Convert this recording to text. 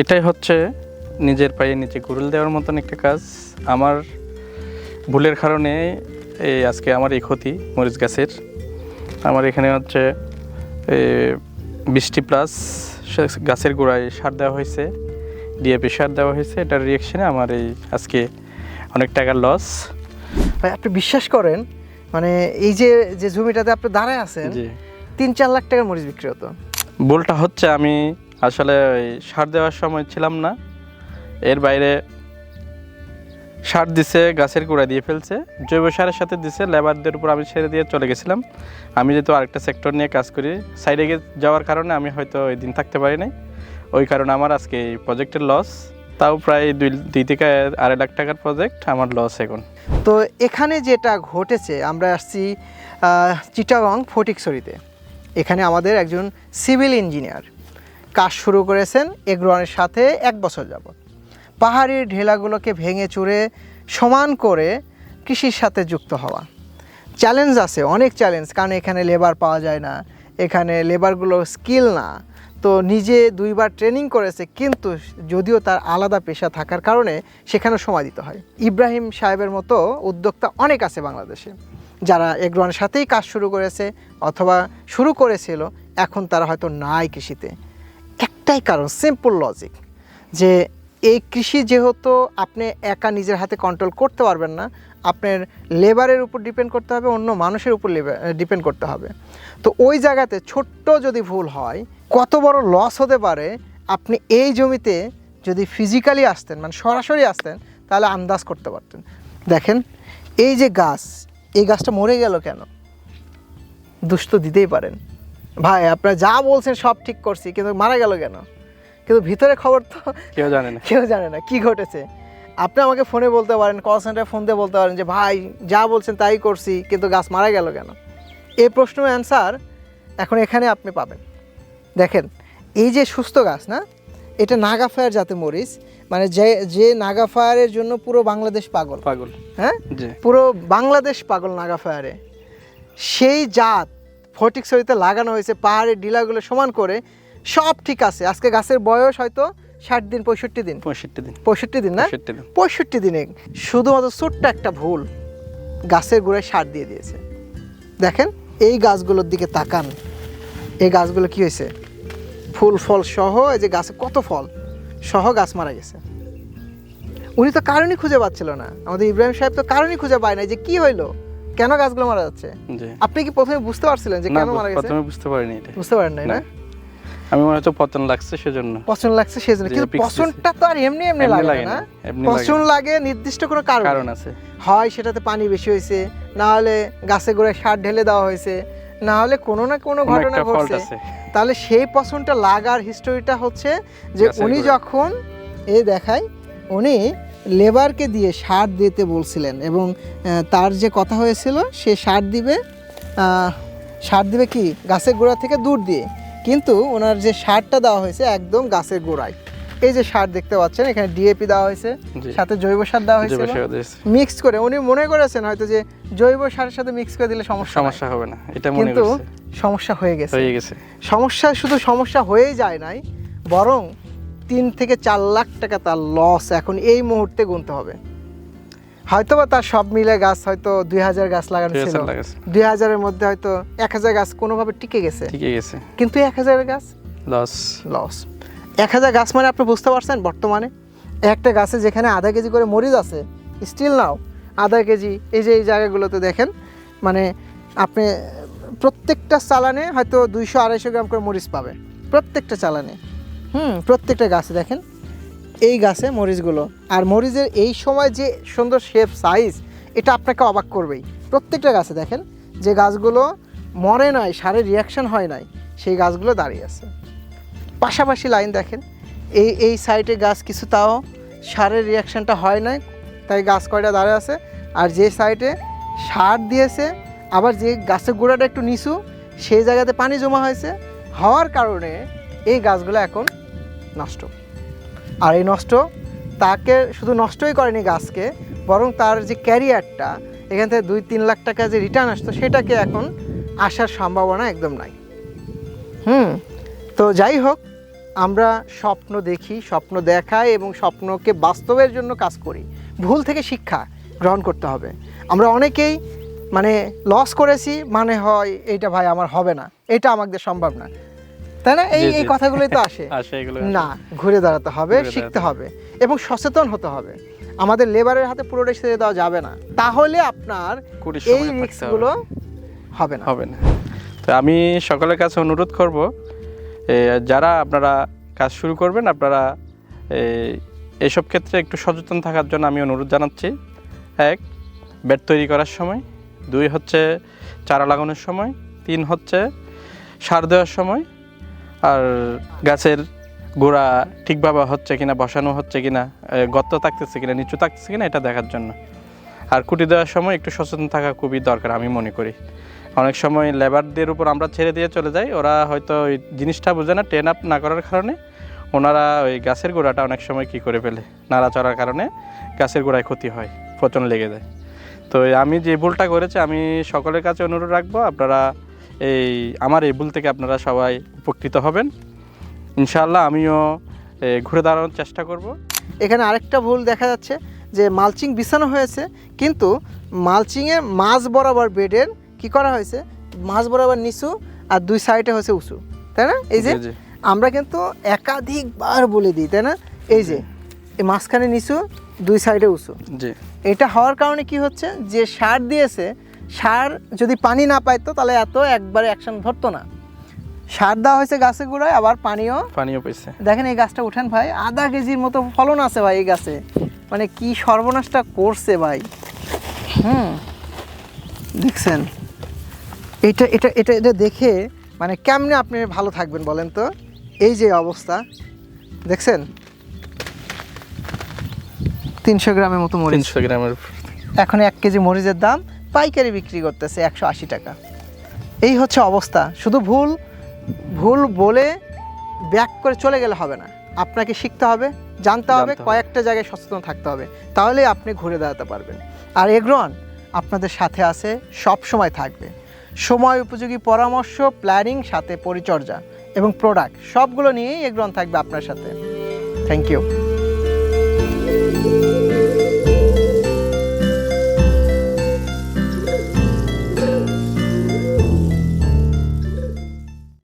এটাই হচ্ছে নিজের পায়ে নিচে গুরুল দেওয়ার মতন একটা কাজ। আমার ভুলের কারণে এই আজকে আমার এই ক্ষতি মরিচ গাছের। আমার এখানে হচ্ছে বৃষ্টি প্লাস গাছের গোড়ায় সার দেওয়া হয়েছে ডিএপি সার দেওয়া হয়েছে। এটার রিয়েকশনে আমার এই আজকে অনেক টাকার লস ভাই আপনি বিশ্বাস করেন? মানে এই যে যে জমিটাতে আপনি দাঁড়ায় আছেন তিন চার লাখ টাকার মরিচ বিক্রি হতো। ভুলটা হচ্ছে আমি আসলে ওই সার দেওয়ার সময় ছিলাম না। এর বাইরে সার দিছে, গাছের গোড়া দিয়ে ফেলছে, জৈব সারের সাথে দিছে, লেবারদের উপর আমি ছেড়ে দিয়ে চলে গেছিলাম। আমি যেহেতু আরেকটা সেক্টর নিয়ে কাজ করি সাইডে যাওয়ার কারণে আমি হয়তো ওই দিন থাকতে পারি নাই। ওই কারণে আমার আজকে এই প্রজেক্টের লস তাও প্রায় দুই দুই থেকে আড়াই লাখ টাকার প্রজেক্ট আমার লস এখন। তো এখানে যেটা ঘটেছে, আমরা আসছি চিটাগং ফটিকছড়িতে। এখানে আমাদের একজন সিভিল ইঞ্জিনিয়ার কাজ শুরু করেছেন এগ্রোয়ানের সাথে এক বছর যাবত পাহাড়ি ঢেলাগুলোকে ভেঙে চুরে সমান করে কৃষির সাথে যুক্ত হওয়া। চ্যালেঞ্জ আছে, অনেক চ্যালেঞ্জ, কারণ এখানে লেবার পাওয়া যায় না। এখানে লেবারগুলো স্কিল না। তো নিজে দুইবার ট্রেনিং করেছে, কিন্তু যদিও তার আলাদা পেশা থাকার কারণে সেখানে সময় দিতে হয়। ইব্রাহিম সাহেবের মতো উদ্যোক্তা অনেক আছে বাংলাদেশে। যারা এগ্রোয়ানের সাথেই কাজ শুরু করেছে অথবা শুরু করেছিল, এখন তারা হয়তো নাই কৃষিতে। একটাই কারণ সিম্পল লজিক যে এই কৃষি যেহেতু আপনি একা নিজের হাতে কন্ট্রোল করতে পারবেন না, আপনার লেবারের উপর ডিপেন্ড করতে হবে, অন্য মানুষের উপর ডিপেন্ড করতে হবে। তো ওই জায়গাতে ছোট্ট যদি ভুল হয়, কত বড় লস হতে পারে, আপনি এই জমিতে যদি ফিজিক্যালি আসতেন মানে সরাসরি আসতেন, তাহলে আন্দাজ করতে পারতেন। দেখেন, এই যে গাছ, এই গাছটা মরে গেল কেন? দুষ্ট দিতেই পারেন। ভাই আপনারা যা বলছেন সব ঠিক করছি কিন্তু মারা গেল কেন? কিন্তু ভিতরে খবর তো কেউ জানে না। কেউ জানে না কি ঘটেছে? আপনি আমাকে ফোনে বলতে পারেন কল সেন্টারে ফোন দিয়ে বলতে পারেন যে ভাই যা বলছেন তাই করছি কিন্তু গাছ মারা গেল কেন? এই প্রশ্নের অ্যান্সার এখন এখানে আপনি পাবেন। দেখেন এই যে সুস্থ গাছ না? এটা নাগা ফায়ার জাতে মরিচ মানে যে যে নাগা ফায়ারের জন্য পুরো বাংলাদেশ পাগল। পাগল। হ্যাঁ? পুরো বাংলাদেশ পাগল নাগা ফায়ারে। সেই জাত ফটিকছড়িতে লাগানো হয়েছে পাহাড়ের ডিলাগুলো সমান করে সব ঠিক আছে। আজকে গাছের বয়স হয়তো ষাট দিন পঁয়ষট্টি দিন। পঁয়ষট্টি দিন। পঁয়ষট্টি দিন না? পঁয়ষট্টি পঁয়ষট্টি দিনে শুধুমাত্র ছোট্ট একটা ভুল গাছের গোড়ায় সার দিয়ে দিয়েছে। দেখেন এই গাছগুলোর দিকে তাকান। এই গাছগুলো কি হয়েছে? ফুল ফল সহ এই যে গাছে কত ফল সহ গাছ মারা গেছে। উনি তো কারণই খুঁজে পাচ্ছিল না। আমাদের ইব্রাহিম সাহেব তো কারণই খুঁজে পায় না যে কি হইল। কেন গাছগুলো মারা যাচ্ছে? আপনি কি প্রথমে বুঝতে পারছিলেন যে কেন মারা গেছে? প্রথমে বুঝতে পারিনি এটা। বুঝতে পারেন নাই না। আমি মনে হচ্ছে পতন লাগছে সেজন্য। পছন্দ লাগছে সেজন্য। কিন্তু পছন্দটা তো আর এমনি এমনি লাগে না না, এমনি লাগে নির্দিষ্ট কোনো কারণ। কারণ আছে। হয় সেটাতে পানি বেশি হয়েছে না হলে গাছে গোড়ায় সার ঢেলে দেওয়া হয়েছে না হলে কোনো না কোনো ঘটনা ঘটছে। তাহলে সেই পছন্দটা লাগার হিস্টোরিটা হচ্ছে যে উনি যখন এই দেখায় উনি লেবারকে দিয়ে সার দিতে বলছিলেন এবং তার যে কথা হয়েছিল সে সার দিবে সার দিবে কি? গাছের গোড়া থেকে দূর দিয়ে। কিন্তু ওনার যে সারটা দেওয়া হয়েছে একদম গাছের গোড়ায়। এই যে সার দেখতে পাচ্ছেন এখানে ডিএপি দেওয়া হয়েছে সাথে জৈব সার দেওয়া হয়েছে। মিক্স করে উনি মনে করেছেন হয়তো যে জৈব সারের সাথে মিক্স করে দিলে সমস্যা সমস্যা হবে না এটা মনে কিন্তু সমস্যা হয়ে গেছে। হয়ে গেছে। সমস্যা শুধু সমস্যা হয়েই যায় নাই বরং তিন থেকে চার লাখ টাকা তার লস এখন এই মুহূর্তে গুনতে হবে। হয়তো বা তার সব মিলে গাছ হয়তো দুই হাজার গাছ লাগানো ছিল। দুই হাজারের মধ্যে হয়তো এক হাজার গাছ কোনোভাবে টিকে গেছে। ঠিকই গেছে। কিন্তু এক হাজার গাছ? লস লস এক হাজার গাছ মানে আপনি বুঝতে পারছেন বর্তমানে? একটা গাছে যেখানে আধা কেজি করে মরিচ আছে স্টিল নাও আধা কেজি এই যে এই জায়গাগুলোতে দেখেন মানে আপনি প্রত্যেকটা চালানে হয়তো দুইশো আড়াইশো গ্রাম করে মরিচ পাবে। প্রত্যেকটা চালানে। হুম, প্রত্যেকটা গাছে দেখেন, এই গাছে মরিচগুলো। আর মরিচের এই সময় যে সুন্দর শেপ সাইজ এটা আপনাকে অবাক করবেই। প্রত্যেকটা গাছে দেখেন, যে গাছগুলো মরে নাই সারের রিয়াকশন হয় নাই, সেই গাছগুলো দাঁড়িয়ে আছে। পাশাপাশি লাইন দেখেন, এই এই সাইডে গাছ কিছু তাও সারের রিয়াকশানটা হয় নাই, তাই গাছ কয়টা দাঁড়িয়ে আছে, আর যে সাইডে সার দিয়েছে, আবার যে গাছের গোড়াটা একটু নিচু, সেই জায়গাতে পানি জমা হয়েছে। হওয়ার কারণে এই গাছগুলো এখন নষ্ট। আর এই নষ্ট তাকে শুধু নষ্টই করেনি গাছকে, বরং তার যে ক্যারিয়ারটা, এখান থেকে দুই তিন লাখ টাকা যে রিটার্ন আসতো, সেটাকে এখন আসার সম্ভাবনা একদম নাই। হুম, তো যাই হোক, আমরা স্বপ্ন দেখি, স্বপ্ন দেখাই এবং স্বপ্নকে বাস্তবের জন্য কাজ করি। ভুল থেকে শিক্ষা গ্রহণ করতে হবে। আমরা অনেকেই মানে লস করেছি মানে হয়, এইটা ভাই আমার হবে না, এটা আমাদের সম্ভব না। তাই না? এই এই কথাগুলোই তো আসে। আসে এগুলো না ঘুরে দাঁড়াতে হবে শিখতে হবে এবং সচেতন হতে হবে। আমাদের লেবারের হাতে পুরোটাই ছেড়ে দেওয়া যাবে না। তাহলে আপনার এই রিস্কগুলো হবে না। হবে না। তো আমি সকলের কাছে অনুরোধ করব যারা আপনারা কাজ শুরু করবেন আপনারা এসব ক্ষেত্রে একটু সচেতন থাকার জন্য আমি অনুরোধ জানাচ্ছি। এক বেড তৈরি করার সময়। দুই হচ্ছে চারা লাগানোর সময়। তিন হচ্ছে সার দেওয়ার সময়। আর গাছের গোড়া ঠিকভাবে হচ্ছে কিনা, বসানো হচ্ছে কিনা গর্ত থাকতেছে কিনা, নিচু থাকতেছে কিনা এটা দেখার জন্য। আর কুটি দেওয়ার সময় একটু সচেতন থাকা খুবই দরকার আমি মনে করি। অনেক সময় লেবারদের উপর আমরা ছেড়ে দিয়ে চলে যাই, ওরা হয়তো ওই জিনিসটা বোঝে না, টেন আপ না করার কারণে ওনারা ওই গাছের গোড়াটা অনেক সময় কি করে ফেলে, নাড়াচড়ার কারণে গাছের গোড়ায় ক্ষতি হয়, পচন লেগে যায়। তো আমি যে ভুলটা করেছি, আমি সকলের কাছে অনুরোধ রাখব, আপনারা এই আমার এই ভুল থেকে আপনারা সবাই উপকৃত হবেন। ইনশাআল্লাহ আমিও ঘুরে দাঁড়ানোর চেষ্টা করব। এখানে আরেকটা ভুল দেখা যাচ্ছে যে মালচিং বিছানো হয়েছে কিন্তু মালচিংয়ের মাঝ বরাবর বেডের কি করা হয়েছে? মাঝ বরাবর নিচু আর দুই সাইডে হয়েছে উঁচু তাই না? এই যে। আমরা কিন্তু একাধিকবার বলে দিই তাই না? এই যে এই মাঝখানে নিচু দুই সাইডে উঁচু। জি। এটা হওয়ার কারণে কি হচ্ছে? যে সার দিয়েছে সার যদি পানি না পাইতো তাহলে এত একবারে অ্যাকশন ধরতো না। সার দেওয়া হয়েছে গাছে গুঁড়ায় আবার পানিও। পানিও পেয়েছে দেখেন এই গাছটা উঠেন ভাই আধা কেজির মতো ফলন আছে ভাই এই গাছে। মানে কি সর্বনাশটা করছে ভাই। হুম। দেখছেন? এটা এটা এটা এটা দেখে মানে কেমনে আপনি ভালো থাকবেন বলেন তো? এই যে অবস্থা। দেখছেন? তিনশো গ্রামের মতো মরিচ। তিনশো গ্রামের এখন এক কেজি মরিচের দাম পাইকারি বিক্রি করতেছে একশো আশি টাকা। এই হচ্ছে অবস্থা। শুধু ভুল ভুল বলে ব্যাক করে চলে গেলে হবে না। আপনাকে শিখতে হবে জানতে হবে কয়েকটা জায়গায় সচেতন থাকতে হবে। তাহলে আপনি ঘুরে দাঁড়াতে পারবেন। আর এগ্রন আপনাদের সাথে আছে সব সময় থাকবে। সময় উপযোগী পরামর্শ প্ল্যানিং সাথে পরিচর্যা এবং প্রোডাক্ট সবগুলো নিয়েই এগ্রন থাকবে আপনার সাথে। Thank you